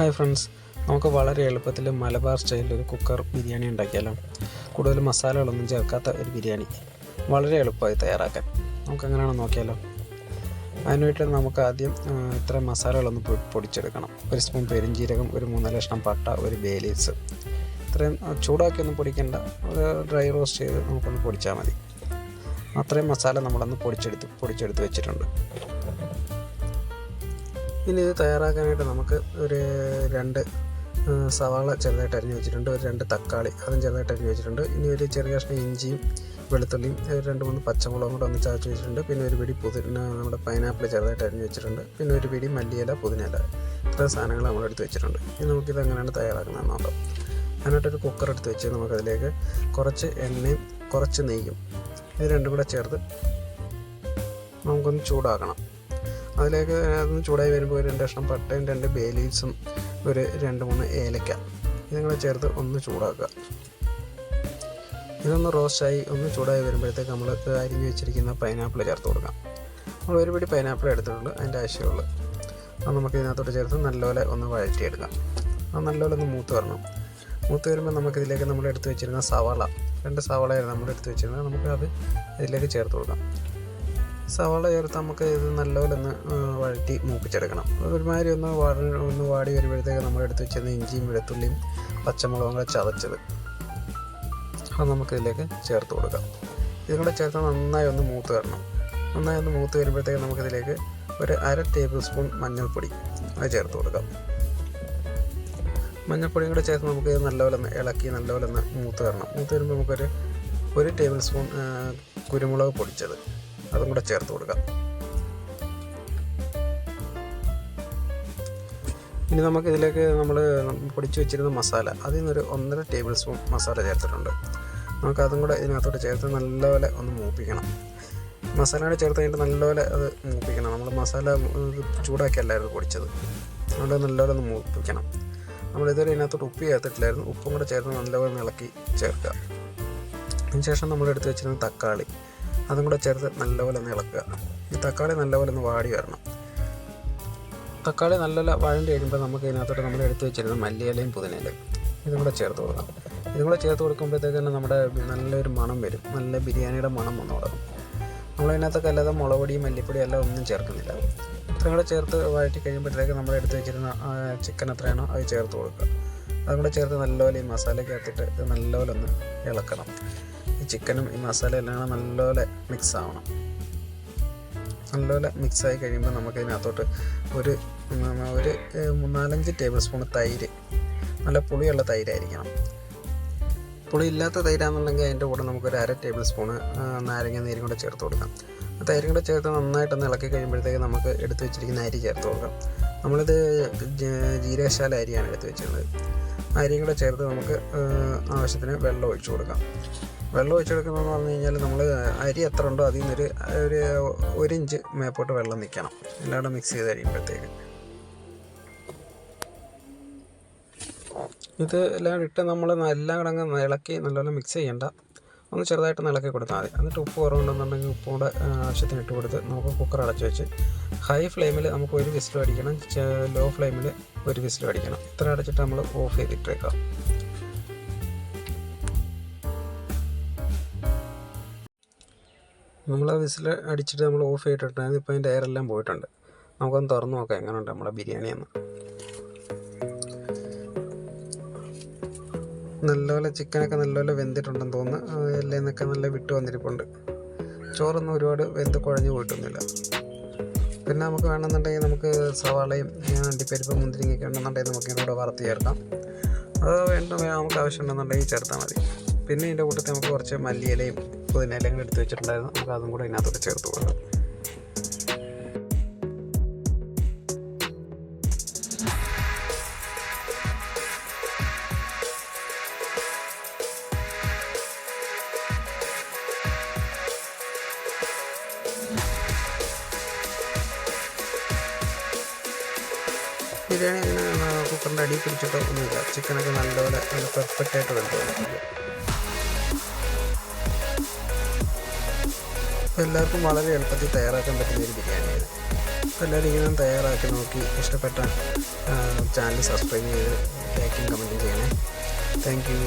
Hi friends. നമുക്ക് വളരെ എളുപ്പത്തിൽ മലബാർ സ്റ്റൈലിൽ ഒരു കുക്കർ ബിരിയാണി ഉണ്ടാക്കിയാലോ? കൂടുതൽ മസാലകളൊന്നും ചേർക്കാത്ത ഒരു ബിരിയാണി വളരെ എളുപ്പമായി തയ്യാറാക്കാൻ. നമുക്ക് എങ്ങനെയാണ് നോക്കിയാലോ? അതിനുവേണ്ടി നമുക്ക് ആദ്യം ഇത്ര മസാലകളൊന്ന് പൊടിച്ചെടുക്കണം. ഒരു സ്പൂൺ പെരിഞ്ജീരകം ഒരു മൂന്നാൽ ലക്ഷണം പട്ട ഒരു ബേലീസ്. ഇത്രയും ചൂടാക്കി ഒന്നും പൊടിക്കേണ്ട. ഒരു ഡ്രൈ റോസ്റ്റ് ചെയ്ത് നമുക്കൊന്ന് പൊടിച്ചാൽ മതി. അത്രയും മസാല നമ്മളൊന്ന് പൊടിച്ചെടുത്ത് പൊടിച്ചെടുത്ത് വെച്ചിട്ടുണ്ട്. ഇനി ഇത് തയ്യാറാക്കാനായിട്ട് നമുക്ക് ഒരു രണ്ട് സവാള ചെറുതായിട്ട് അരിഞ്ഞ് വെച്ചിട്ടുണ്ട്. ഒരു രണ്ട് തക്കാളി അതും ചെറുതായിട്ട് അരിഞ്ഞ് വെച്ചിട്ടുണ്ട്. ഇനി ഒരു ചെറിയ കഷ്ണം ഇഞ്ചിയും വെളുത്തുള്ളിയും രണ്ട് മൂന്ന് പച്ചമുളകും കൂടെ ഒന്ന് ചതച്ച് വെച്ചിട്ടുണ്ട്. പിന്നെ ഒരു പിടി പുതിന നമ്മുടെ പൈനാപ്പിൾ ചെറുതായിട്ട് അരിഞ്ഞ് വെച്ചിട്ടുണ്ട്. പിന്നെ ഒരു പിടി മല്ലിയില പുതിനയില ഇത്രയും സാധനങ്ങൾ നമ്മൾ എടുത്ത് വെച്ചിട്ടുണ്ട്. ഇനി നമുക്കിത് എങ്ങനെയാണ് തയ്യാറാക്കുന്നത് നോക്കാം. അതിനായിട്ടൊരു കുക്കർ എടുത്ത് വെച്ച് നമുക്കതിലേക്ക് കുറച്ച് എണ്ണയും കുറച്ച് നെയ്യും ഇത് രണ്ടും കൂടെ ചേർത്ത് നമുക്കൊന്ന് ചൂടാക്കണം. അതിലേക്ക് അതൊന്ന് ചൂടായി വരുമ്പോൾ ഒരു രണ്ട് കഷ്ണം പട്ടയും രണ്ട് ബേ ഒരു രണ്ട് മൂന്ന് ഏലക്ക. ഇതുങ്ങൾ ചേർത്ത് ഒന്ന് ചൂടാക്കുക. ഇതൊന്ന് റോസ്റ്റായി ഒന്ന് ചൂടായി വരുമ്പോഴത്തേക്ക് നമ്മൾ അരിഞ്ഞു വെച്ചിരിക്കുന്ന പൈനാപ്പിൾ ചേർത്ത് കൊടുക്കാം. നമ്മൾ ഒരു പിടി പൈനാപ്പിൾ എടുത്തിട്ടുണ്ട് അതിന്റെ ആവശ്യമുള്ളൂ. അത് നമുക്ക് ഇതിനകത്തോട്ട് ചേർത്ത് നല്ലപോലെ ഒന്ന് വഴറ്റിയെടുക്കാം. അത് നല്ലപോലെ ഒന്ന് മൂത്ത് വരണം. മൂത്ത് വരുമ്പോൾ നമുക്കിതിലേക്ക് നമ്മൾ എടുത്ത് വെച്ചിരുന്ന സവാള രണ്ട് സവാളയായിരുന്നു നമ്മൾ എടുത്ത് വെച്ചിരുന്നത്. നമുക്ക് അത് ഇതിലേക്ക് ചേർത്ത് കൊടുക്കാം. സവാള ചേർത്ത് നമുക്ക് ഇത് നല്ലപോലെ ഒന്ന് വഴറ്റി മൂപ്പിച്ചെടുക്കണം. ഒരുമാതിരി ഒന്ന് വാടി ഒന്ന് വാടി വരുമ്പോഴത്തേക്ക് നമ്മൾ എടുത്ത് വെച്ചിരുന്ന ഇഞ്ചിയും വെളുത്തുള്ളിയും പച്ചമുളകും കൂടെ ചതച്ചത്. അത് നമുക്കിതിലേക്ക് ചേർത്ത് കൊടുക്കാം. ഇതും കൂടെ ചേർത്ത് നന്നായി ഒന്ന് മൂത്ത് വരണം. നന്നായി ഒന്ന് മൂത്ത് വരുമ്പോഴത്തേക്ക് നമുക്കിതിലേക്ക് ഒരു അര ടേബിൾ സ്പൂൺ മഞ്ഞൾപ്പൊടി അത് ചേർത്ത് കൊടുക്കാം. മഞ്ഞൾപ്പൊടിയും കൂടെ ചേർത്ത് നമുക്ക് നല്ലപോലെ ഒന്ന് ഇളക്കി നല്ലപോലെ ഒന്ന് മൂത്ത് വരണം. മൂത്ത് വരുമ്പോൾ നമുക്കൊരു ഒരു ടേബിൾ സ്പൂൺ കുരുമുളക് പൊടിച്ചത്. അതും കൂടെ ചേർത്ത് കൊടുക്കാം. ഇനി നമുക്ക് ഇതിലേക്ക് നമ്മൾ പൊടിച്ച് വെച്ചിരുന്ന മസാല അതിൽ നിന്നൊരു ഒന്നര ടേബിൾ സ്പൂൺ മസാല ചേർത്തിട്ടുണ്ട്. നമുക്ക് അതും കൂടെ ഇതിനകത്തോട്ട് ചേർത്ത് നല്ലപോലെ ഒന്ന് മൂപ്പിക്കണം. മസാല കൂടെ ചേർത്ത് കഴിഞ്ഞിട്ട് നല്ലപോലെ അത് മൂപ്പിക്കണം. നമ്മൾ മസാല ചൂടാക്കിയല്ലായിരുന്നു പൊടിച്ചത്. അതുകൊണ്ട് നല്ലപോലെ ഒന്ന് മൂപ്പിക്കണം. നമ്മൾ ഇതുവരെ ഇതിനകത്തോട്ട് ഉപ്പ് ചേർത്തിട്ടില്ലായിരുന്നു. ഉപ്പും കൂടെ ചേർത്ത് നല്ലപോലെ ഇളക്കി ചേർക്കുക. അതിനുശേഷം നമ്മൾ എടുത്ത് വെച്ചിരുന്ന തക്കാളി. അതും കൂടെ ചേർത്ത് നല്ലപോലെ ഒന്ന് ഇളക്കുക. ഈ തക്കാളി നല്ലപോലെ ഒന്ന് വാടി വരണം. തക്കാളി നല്ലപോലെ വഴണ്ടി കഴിയുമ്പോൾ നമുക്ക് ഇതിനകത്തോട്ട് നമ്മൾ എടുത്ത് വെച്ചിരുന്ന മല്ലിയിലയും പുതിനയിലയും ഇതും കൂടെ ചേർത്ത് കൊടുക്കാം ഇതും കൂടെ ചേർത്ത് കൊടുക്കുമ്പോഴത്തേക്ക് തന്നെ നമ്മുടെ നല്ലൊരു മണം വരും. നല്ല ബിരിയാണിയുടെ മണം വന്നു തുടങ്ങും. നമ്മളതിനകത്തൊക്കെ അല്ലാതെ മുളകുപൊടി മല്ലിപ്പൊടി എല്ലാം ഒന്നും ചേർക്കുന്നില്ല. ഇത്രയും കൂടെ ചേർത്ത് വഴറ്റി കഴിയുമ്പോഴത്തേക്ക് നമ്മൾ എടുത്ത് വെച്ചിരുന്ന ചിക്കൻ എത്രയാണോ അത് ചേർത്ത് കൊടുക്കുക. അതും കൂടെ ചേർത്ത് നല്ലപോലെ ഈ മസാലയ്ക്കകത്തിട്ട് നല്ലപോലെ ഒന്ന് ഇളക്കണം. ചിക്കനും ഈ മസാല എല്ലാം നല്ലപോലെ മിക്സ് ആവണം. നല്ലപോലെ മിക്സായി കഴിയുമ്പോൾ നമുക്ക് ഇതിനകത്തോട്ട് ഒരു ഒരു മൂന്നാലഞ്ച് ടേബിൾ സ്പൂൺ തൈര് നല്ല പുളിയുള്ള തൈരായിരിക്കണം. പുളി ഇല്ലാത്ത തൈരാണെന്നുണ്ടെങ്കിൽ അതിന്റെ കൂടെ നമുക്കൊരു അര ടേബിൾ സ്പൂൺ നാരങ്ങ നീരും കൂടെ ചേർത്ത് കൊടുക്കാം. തൈരും കൂടെ ചേർത്ത് നന്നായിട്ടൊന്ന് ഇളക്കി കഴിയുമ്പോഴത്തേക്ക് നമുക്ക് എടുത്ത് വെച്ചിരിക്കുന്ന അരി ചേർത്ത് കൊടുക്കാം. നമ്മളിത് ജീരകശാല അരിയാണ് എടുത്ത് ആ അരിയും കൂടെ ചേർത്ത് നമുക്ക് ആവശ്യത്തിന് വെള്ളം ഒഴിച്ചു കൊടുക്കാം. വെള്ളം ഒഴിച്ചെടുക്കുന്നതെന്ന് പറഞ്ഞു കഴിഞ്ഞാൽ നമ്മൾ അരി എത്ര ഉണ്ടോ അതിൽ നിന്നൊരു ഒരു ഒരു ഇഞ്ച് മേപ്പോട്ട് വെള്ളം നിൽക്കണം എല്ലാം കൂടെ മിക്സ് ചെയ്ത് കഴിയുമ്പോഴത്തേക്ക്. ഇത് എല്ലാം ഇട്ട് നമ്മൾ എല്ലാം കൂടെ അങ്ങ് ഇളക്കി നല്ലോണം മിക്സ് ചെയ്യണ്ട. ഒന്ന് ചെറുതായിട്ട് ഇളക്കി കൊടുത്താൽ മതി. എന്നിട്ട് ഉപ്പ് കുറവുണ്ടെന്നുണ്ടെങ്കിൽ ഉപ്പും കൂടെ ആവശ്യത്തിന് ഇട്ട് കൊടുത്ത് നമുക്ക് കുക്കർ അടച്ചു വെച്ച് ഹൈ ഫ്ലെയിമിൽ നമുക്ക് ഒരു വിസിലും അടിക്കണം. ലോ ഫ്ലെയിമിൽ ഒരു വിസിലും അടിക്കണം. ഇത്ര അടച്ചിട്ട് നമ്മൾ ഓഫ് ചെയ്തിട്ടേക്കാം. നമ്മൾ ആ വിസിൽ അടിച്ചിട്ട് നമ്മൾ ഓഫ് ചെയ്തിട്ടുണ്ടായിരുന്നു ഇപ്പോൾ അതിന്റെ എയറെല്ലാം പോയിട്ടുണ്ട്. നമുക്കൊന്ന് തുറന്നു നോക്കാം. എങ്ങനെയുണ്ട് നമ്മുടെ ബിരിയാണി എന്ന് നല്ലപോലെ ചിക്കനൊക്കെ നല്ലപോലെ വെന്തിട്ടുണ്ടെന്ന് തോന്നുന്നു. എല്ലാം നിന്നൊക്കെ നല്ല വിട്ട് വന്നിരിപ്പുണ്ട്. ചോറൊന്നും ഒരുപാട് വെന്ത് കുഴഞ്ഞു പോയിട്ടൊന്നുമില്ല. പിന്നെ നമുക്ക് വേണമെന്നുണ്ടെങ്കിൽ നമുക്ക് സവാളയും അണ്ടിപ്പരിപ്പ് മുന്തിരിങ്ങയൊക്കെ ഉണ്ടെന്നുണ്ടെങ്കിൽ നമുക്ക് ഇതിലൂടെ വറുത്ത് ചേർക്കാം. അത് വേണ്ട നമുക്ക് ആവശ്യമുണ്ടെന്നുണ്ടെങ്കിൽ ചേർത്താൽ മതി. പിന്നെ ഇതിന്റെ കൂട്ടത്തിൽ നമുക്ക് കുറച്ച് മല്ലിയിലയും പുതിനയിലയും കൂടെ എടുത്ത് വെച്ചിട്ടുണ്ടായിരുന്നു. നമുക്ക് അതും കൂടെ ഇതിനകത്തോട്ട് ചേർത്ത് കൊടുക്കാം. ബിരിയാണി അങ്ങനെ കുക്കറിന്റെ അടിയിൽ പിടിച്ചിട്ടോ ഒന്നുമില്ല. ചിക്കനൊക്കെ നല്ലപോലെ നല്ല പെർഫെക്റ്റ് ആയിട്ട് വെന്ത് വന്നിട്ടുണ്ട് എല്ലാവർക്കും വളരെ എളുപ്പത്തിൽ തയ്യാറാക്കാൻ പറ്റുന്ന ഒരു ബിരിയാണിയാണ്. അപ്പോൾ എല്ലാവരും ഇങ്ങനെ തയ്യാറാക്കി നോക്കി ഇഷ്ടപ്പെട്ട ചാനൽ സബ്സ്ക്രൈബ് ചെയ്ത് ലൈക്കും കമന്റും ചെയ്യണേ. Thank you